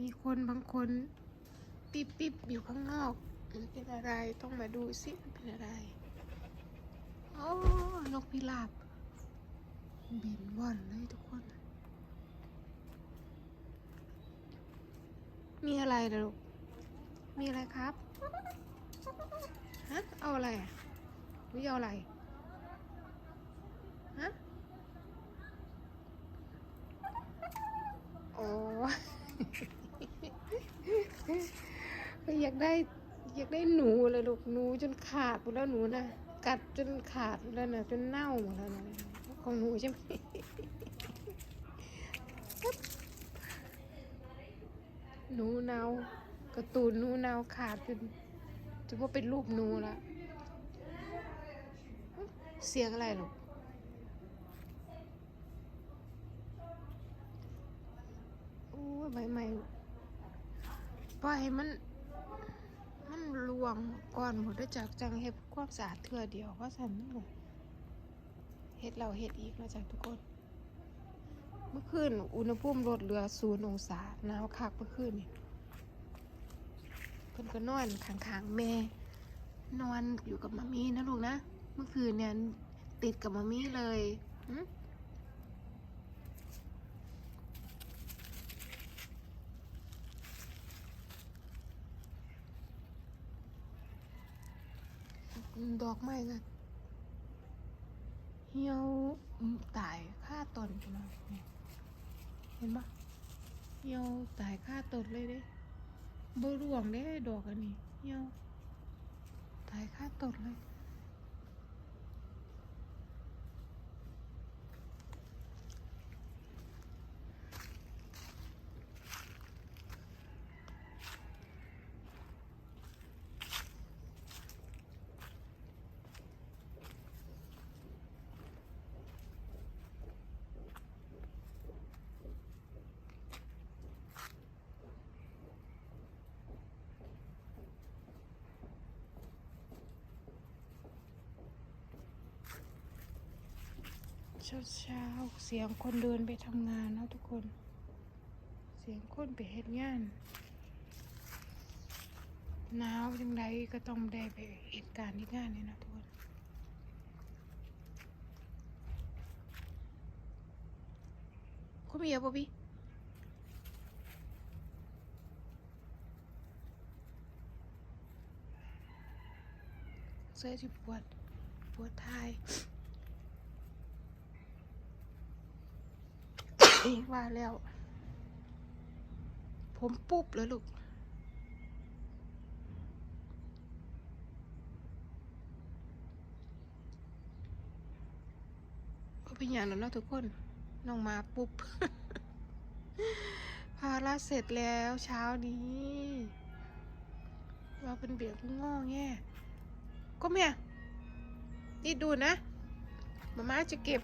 มีคนบางคนปิ๊บปิ๊บอยู่ข้างนอกมันเป็นอะไรต้องมาดูสิมันเป็นอะไรโอ้นกพิราบบินว่อนเลยทุกคน มีอะไรนะลูก มีอะไรครับ ฮะ เอาอะไรอะวิเอาอะไร ฮะ โอ้ อยากได้อยากได้หนูเลยลูกหนูจนขาดหมดแล้วหนูนะกัดจนขาดหมดแล้วนะจนเน่าหมดแล้วนะของหนูใช่ไหมหนูเนากร์ตูนหนูเนาขาดจนจะว่าเป็นรูปหนูละเสียงอะไรหรอกโอ้ใบใหม่ ปล่อยให้มัน มันลวงก่อนหมดได้จากจังเฮ็ดความสะอาดเทื่อเดียวว่าสันนั่นแหละเฮ็ดเราเฮ็ดอีกนะจากทุกคน เมื่อคืนอุณหภูมิลดเหลือศูนย์องศาหนาวคักเมื่อคืนนี่เพิ่นก็นอนข้างๆแม่ นอนอยู่กับมามีนะลูกนะ เมื่อคืนเนี่ยติดกับมามีเลยหึ ดอกไม้ก็เหี่ยวตายค่าต้นกันมาเนี่ยเห็นปะเหี่ยวตายค่าต้นเลยเด้บ่ร่วงเด้ดอกอันนี้เหี่ยวตายค่าตนเลย เช้าเช้าๆเสียงคนเดินไปทำงานนะทุกคน เสียงคนไปเฮ็ดงานหนาวจังใดก็ต้องได้ไปเหตุการณ์ที่งานนี่นะทุกคนคุณมีอะไรบ่พี่เสื้อที่ปวดปวดท้าย ว่าแล้ว ผมปุ๊บเลยลูก ก็เป็นอย่างนั้นเนาะทุกคนน้องมาปุ๊บ ภาระเสร็จแล้วเช้านี้เราเป็นเบียกง้อแง่ก็เมียนี่ดูนะมาม่าจะเก็บ